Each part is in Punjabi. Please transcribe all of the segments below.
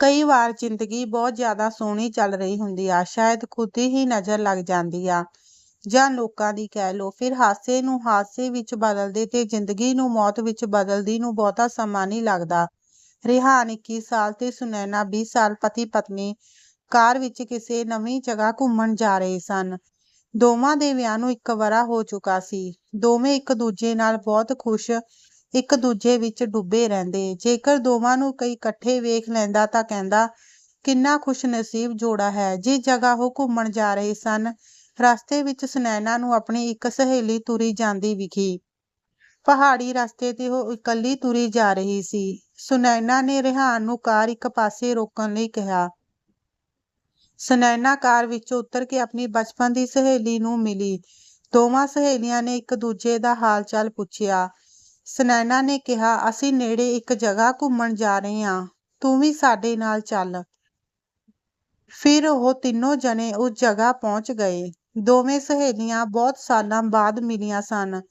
ਕਈ ਵਾਰ ਜ਼ਿੰਦਗੀ ਬਹੁਤ ਜ਼ਿਆਦਾ ਸੋਹਣੀ ਚੱਲ ਰਹੀ ਹੁੰਦੀ ਆ, ਸ਼ਾਇਦ ਖੁਦ ਹੀ ਨਜ਼ਰ ਲੱਗ ਜਾਂਦੀ ਆ। ਜਾਂ ਲੋਕਾਂ ਦੀ ਕਹਿ ਲਓ, ਫਿਰ ਹਾਸੇ ਨੂੰ ਹਾਸੇ ਵਿੱਚ ਬਦਲਦੇ ਤੇ ਜ਼ਿੰਦਗੀ ਨੂੰ ਮੌਤ ਵਿੱਚ ਬਦਲਦੀ ਨੂੰ ਬਹੁਤਾ ਸਮਾਂ ਨਹੀਂ ਲੱਗਦਾ। ਰਿਹਾਨ 21 ਸਾਲ ਤੇ ਸੁਨੈਨਾ 20 ਸਾਲ ਪਤੀ ਪਤਨੀ ਕਾਰ ਵਿੱਚ ਕਿਸੇ ਨਵੀਂ ਜਗ੍ਹਾ ਘੁੰਮਣ ਜਾ ਰਹੇ ਸਨ। ਦੋਵਾਂ ਦੇ ਵਿਆਹ ਨੂੰ ਇੱਕ ਵਰਾ ਹੋ ਚੁੱਕਾ ਸੀ। ਦੋਵੇਂ ਇੱਕ ਦੂਜੇ ਨਾਲ ਬਹੁਤ ਖੁਸ਼ ਇੱਕ ਦੂਜੇ ਵਿੱਚ ਡੁੱਬੇ ਰਹਿੰਦੇ। ਜੇਕਰ ਦੋਵਾਂ ਨੂੰ ਕਈ ਇਕੱਠੇ ਵੇਖ ਲੈਂਦਾ ਤਾਂ ਕਹਿੰਦਾ, ਕਿੰਨਾ ਖੁਸ਼ਨਸੀਬ ਜੋੜਾ ਹੈ। ਜਿਸ ਜਗ੍ਹਾ ਉਹ ਘੁੰਮਣ ਜਾ ਰਹੇ ਸਨ, ਰਸਤੇ ਵਿੱਚ ਸੁਨੈਨਾ ਨੂੰ ਆਪਣੀ ਇੱਕ ਸਹੇਲੀ ਤੁਰੀ ਜਾਂਦੀ ਵਿਖੀ। ਪਹਾੜੀ ਰਸਤੇ ਤੇ ਉਹ ਇਕੱਲੀ ਤੁਰੀ ਜਾ ਰਹੀ ਸੀ। ਸੁਨੈਨਾ ਨੇ ਰਿਹਾਨ ਨੂੰ ਕਾਰ ਇੱਕ ਪਾਸੇ ਰੋਕਣ ਲਈ ਕਿਹਾ। ਸੁਨੈਨਾ ਕਾਰ ਵਿੱਚੋਂ ਉਤਰ ਕੇ ਆਪਣੀ ਬਚਪਨ ਦੀ ਸਹੇਲੀ ਨੂੰ ਮਿਲੀ। ਦੋਵਾਂ ਸਹੇਲੀਆਂ ਨੇ ਇੱਕ ਦੂਜੇ ਦਾ ਹਾਲ ਚਾਲ ਪੁੱਛਿਆ। ਸੁਨੈਨਾ ਨੇ ਕਿਹਾ, ਅਸੀਂ ਨੇੜੇ ਇੱਕ ਜਗ੍ਹਾ ਘੁੰਮਣ ਜਾ ਰਹੇ ਹਾਂ। ਤੂੰ ਵੀ ਸਾਡੇ ਨਾਲ ਚੱਲ। ਫਿਰ ਉਹ ਤਿੰਨੋਂ ਜਣੇ ਉਸ ਜਗ੍ਹਾ ਪਹੁੰਚ ਗਏ। ਦੋਵੇਂ ਸਹੇਲੀਆਂ ਬਹੁਤ ਸਾਲਾਂ ਬਾਅਦ ਮਿਲੀਆਂ ਸਨ।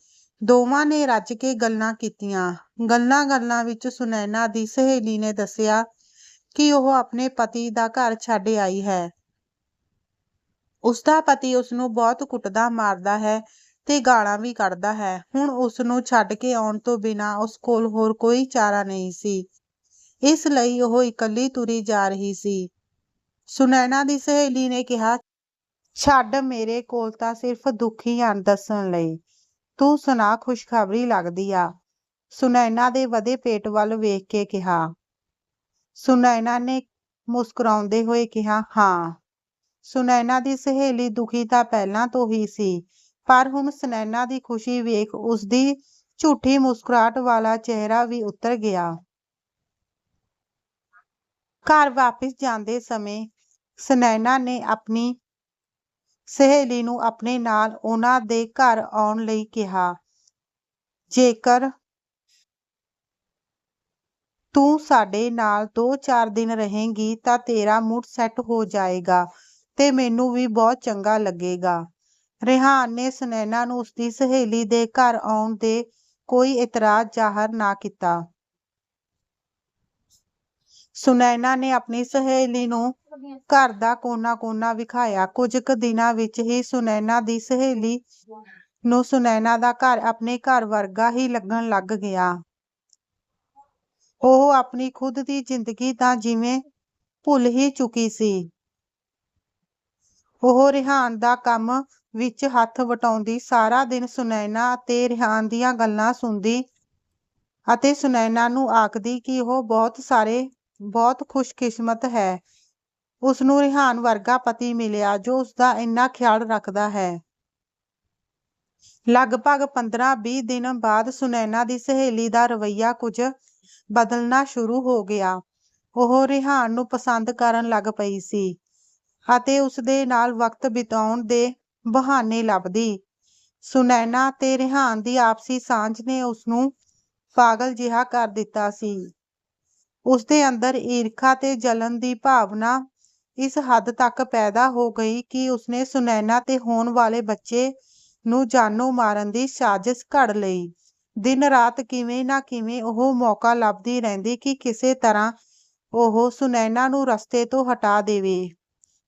ਦੋਵਾਂ ਨੇ ਰੱਜ ਕੇ ਗੱਲਾਂ ਕੀਤੀਆਂ। ਗੱਲਾਂ-ਗੱਲਾਂ ਵਿੱਚ ਸੁਨੈਨਾ ਦੀ ਸਹੇਲੀ ਨੇ ਦੱਸਿਆ ਕਿ ਉਹ ਆਪਣੇ ਪਤੀ ਦਾ ਘਰ ਛੱਡ ਆਈ ਹੈ। ਉਸ ਦਾ ਪਤੀ ਉਸ ਨੂੰ ਬਹੁਤ ਕੁੱਟਦਾ ਮਾਰਦਾ ਹੈ। ਤੇ ਗਾਲਾਂ ਵੀ ਕੱਢਦਾ ਹੈ। ਹੁਣ ਉਸ ਨੂੰ ਛੱਡ ਕੇ ਆਉਣ ਤੋਂ ਬਿਨਾਂ ਉਸ ਕੋਲ ਹੋਰ ਕੋਈ ਚਾਰਾ ਨਹੀਂ ਸੀ। ਇਸ ਲਈ ਉਹ ਇਕੱਲੀ ਤੁਰੀ ਜਾ ਰਹੀ ਸੀ। ਸੁਨੈਣਾ ਦੀ ਸਹੇਲੀ ਨੇ ਕਿਹਾ, ਛੱਡ ਮੇਰੇ ਕੋਲ ਤਾਂ ਸਿਰਫ ਦੁਖੀ ਹਨ ਦੱਸਣ ਲਈ। ਤੂੰ ਸੁਣਾ, ਖੁਸ਼ਖਬਰੀ ਲੱਗਦੀ ਆ? ਸੁਨੈਣਾ ਦੇ ਵਧੇ ਪੇਟ ਵੱਲ ਵੇਖ ਕੇ ਕਿਹਾ। ਸੁਨੈਣਾ ਨੇ ਮੁਸਕਰਾਉਂਦੇ ਹੋਏ ਕਿਹਾ, ਹਾਂ। ਸੁਨੈਣਾ ਦੀ ਸਹੇਲੀ ਦੁਖੀ ਤਾਂ ਪਹਿਲਾਂ ਤੋਂ ਹੀ ਸੀ ਪਰ ਹੁਣ ਸੁਨੈਨਾ ਦੀ ਖੁਸ਼ੀ ਵੇਖ ਉਸਦੀ ਝੂਠੀ ਮੁਸਕਰਾਹਟ ਵਾਲਾ ਚਿਹਰਾ ਵੀ ਉਤਰ ਗਿਆ। ਘਰ ਵਾਪਸ ਜਾਂਦੇ ਸਮੇਂ ਸੁਨੈਨਾ ਨੇ ਆਪਣੀ ਸਹੇਲੀ ਨੂੰ ਆਪਣੇ ਨਾਲ ਉਹਨਾਂ ਦੇ ਘਰ ਆਉਣ ਲਈ ਕਿਹਾ, ਜੇਕਰ ਤੂੰ ਸਾਡੇ ਨਾਲ 2-4 ਦਿਨ ਰਹੇਂਗੀ ਤਾਂ ਤੇਰਾ ਮੂਡ ਸੈੱਟ ਹੋ ਜਾਏਗਾ ਤੇ ਮੈਨੂੰ ਵੀ ਬਹੁਤ ਚੰਗਾ ਲੱਗੇਗਾ। ਰਿਹਾਨ ਨੇ ਸੁਨੈਨਾ ਨੂੰ ਉਸਦੀ ਸਹੇਲੀ ਦੇ ਘਰ ਆਉਣ ਦੇ ਕੋਈ ਇਤਰਾਜ਼ ਜ਼ਾਹਰ ਨਾ ਕੀਤਾ। ਸੁਨੈਨਾ ਨੇ ਆਪਣੀ ਸਹੇਲੀ ਨੂੰ ਘਰ ਦਾ ਕੋਨਾ-ਕੋਨਾ ਵਿਖਾਇਆ। ਕੁਝ ਕੁ ਦਿਨਾਂ ਵਿੱਚ ਹੀ ਸੁਨੈਨਾ ਦੀ ਸਹੇਲੀ ਨੂੰ ਸੁਨੈਨਾ ਦਾ ਘਰ ਆਪਣੇ ਘਰ ਵਰਗਾ ਹੀ ਲੱਗਣ ਲੱਗ ਗਿਆ। ਉਹ ਆਪਣੀ ਖੁਦ ਦੀ ਜ਼ਿੰਦਗੀ ਤਾਂ ਜਿਵੇਂ ਭੁੱਲ ਹੀ ਚੁੱਕੀ ਸੀ। ਉਹ ਰਿਹਾਨ ਦਾ ਕੰਮ ਵਿੱਚ ਹੱਥ ਵਟਾਉਂਦੀ, ਸਾਰਾ ਦਿਨ ਸੁਨੈਨਾ ਤੇ ਰਿਹਾਨ ਦੀਆਂ ਗੱਲਾਂ ਸੁਣਦੀ ਅਤੇ ਸੁਨੈਨਾ ਨੂੰ ਆਖਦੀ ਕਿ ਉਹ ਬਹੁਤ ਸਾਰੇ, ਬਹੁਤ ਖੁਸ਼ਕਿਸਮਤ ਹੈ। ਉਸ ਨੂੰ ਰਿਹਾਨ ਵਰਗਾ ਪਤੀ ਮਿਲਿਆ ਜੋ ਉਸ ਦਾ ਇੰਨਾ ਖਿਆਲ ਰੱਖਦਾ ਹੈ। ਲਗਭਗ 15-20 ਦਿਨ ਬਾਅਦ ਸੁਨੈਨਾ ਦੀ ਸਹੇਲੀ ਦਾ ਰਵਈਆ ਕੁਝ ਬਦਲਣਾ ਸ਼ੁਰੂ ਹੋ ਗਿਆ। ਉਹ ਰਿਹਾਨ ਨੂੰ ਪਸੰਦ ਕਰਨ ਲੱਗ ਪਈ ਸੀ ਅਤੇ ਉਸ ਦੇ ਨਾਲ ਵਕਤ ਬਿਤਾਉਣ ਦੇ ਬਹਾਨੇ ਲੱਭਦੀ। ਸੁਨੈਨਾ ਤੇ ਰਿਹਾਨ ਦੀ ਆਪਸੀ ਸਾਂਝ ਨੇ ਉਸ ਨੂੰ ਪਾਗਲ ਜਿਹਾ ਕਰ ਦਿੱਤਾ ਸੀ। ਉਸ ਦੇ ਅੰਦਰ ਈਰਖਾ ਤੇ ਜਲਨ ਦੀ ਭਾਵਨਾ ਇਸ ਹੱਦ ਤੱਕ ਪੈਦਾ ਹੋ ਗਈ ਕਿ ਉਸਨੇ ਸੁਨੈਨਾ ਤੇ ਹੋਣ ਵਾਲੇ ਬੱਚੇ ਨੂੰ ਜਾਨੋਂ ਮਾਰਨ ਦੀ ਸਾਜ਼ਿਸ਼ ਘੜ ਲਈ। ਦਿਨ ਰਾਤ ਕਿਵੇਂ ਨਾ ਕਿਵੇਂ ਉਹ ਮੌਕਾ ਲੱਭਦੀ ਰਹਿੰਦੀ ਕਿ ਕਿਸੇ ਤਰ੍ਹਾਂ ਉਹ ਸੁਨੈਨਾ ਨੂੰ ਰਸਤੇ ਤੋਂ ਹਟਾ ਦੇਵੇ।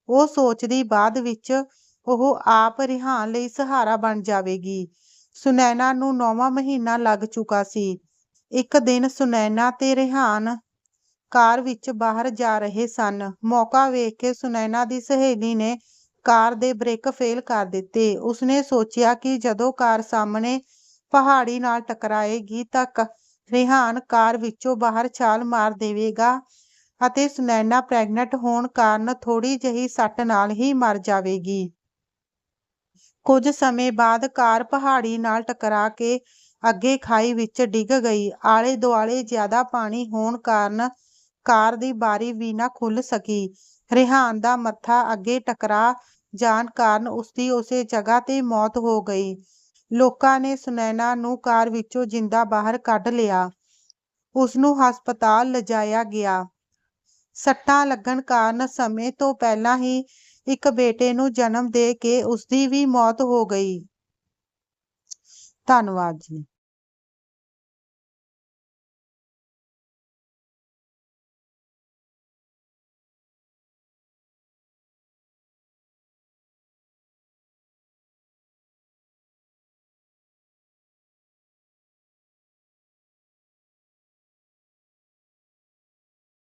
ਉਹ ਸੋਚਦੀ ਬਾਅਦ ਵਿੱਚ ਉਹ ਆਪ ਰਿਹਾਨ ਲਈ ਸਹਾਰਾ ਬਣ ਜਾਵੇਗੀ। ਸੁਨੈਨਾ ਨੂੰ ਨੌਵਾਂ ਮਹੀਨਾ ਲੱਗ ਚੁੱਕਾ ਸੀ। ਇੱਕ ਦਿਨ ਸੁਨੈਨਾ ਤੇ ਰਿਹਾਨ ਕਾਰ ਵਿੱਚ ਬਾਹਰ ਜਾ ਰਹੇ ਸਨ। ਮੌਕਾ ਵੇਖ ਕੇ ਸੁਨੈਨਾ ਦੀ ਸਹੇਲੀ ਨੇ ਕਾਰ ਦੇ ਬ੍ਰੇਕ ਫੇਲ ਕਰ ਦਿੱਤੇ। ਉਸਨੇ ਸੋਚਿਆ ਕਿ ਜਦੋਂ ਕਾਰ ਸਾਹਮਣੇ ਪਹਾੜੀ ਨਾਲ ਟਕਰਾਏਗੀ ਤਾਂ ਰਿਹਾਨ ਕਾਰ ਵਿੱਚੋਂ ਬਾਹਰ ਛਾਲ ਮਾਰ ਦੇਵੇਗਾ ਅਤੇ ਸੁਨੈਨਾ ਪ੍ਰੈਗਨੈਂਟ ਹੋਣ ਕਾਰਨ ਥੋੜੀ ਜਿਹੀ ਸੱਟ ਨਾਲ ਹੀ ਮਰ ਜਾਵੇਗੀ। ਕੁਝ ਸਮੇਂ ਬਾਅਦ ਕਾਰ ਪਹਾੜੀ ਨਾਲ ਟਕਰਾ ਕੇ ਅੱਗੇ ਖਾਈ ਵਿੱਚ ਡਿੱਗ ਗਈ। ਆਲੇ ਦੁਆਲੇ ਜ਼ਿਆਦਾ ਪਾਣੀ ਹੋਣ ਕਾਰਨ ਕਾਰ ਦੀ ਬਾਰੀ ਵੀ ਨਾ ਖੁੱਲ ਸਕੀ। ਰਿਹਾਨ ਦਾ ਮੱਥਾ ਅੱਗੇ ਟਕਰਾ ਜਾਣ ਕਾਰਨ ਉਸਦੀ ਉਸੇ ਜਗ੍ਹਾ ਤੇ ਮੌਤ ਹੋ ਗਈ। ਲੋਕਾਂ ਨੇ ਸੁਨੈਨਾ ਨੂੰ ਕਾਰ ਵਿੱਚੋਂ ਜਿੰਦਾ ਬਾਹਰ ਕੱਢ ਲਿਆ। ਉਸ ਨੂੰ ਹਸਪਤਾਲ ਲਿਜਾਇਆ ਗਿਆ। ਸੱਟਾਂ ਲੱਗਣ ਕਾਰਨ ਸਮੇਂ ਤੋਂ ਪਹਿਲਾਂ ਹੀ ਇੱਕ ਬੇਟੇ ਨੂੰ ਜਨਮ ਦੇ ਕੇ ਉਸਦੀ ਵੀ ਮੌਤ ਹੋ ਗਈ। ਧੰਨਵਾਦ ਜੀ।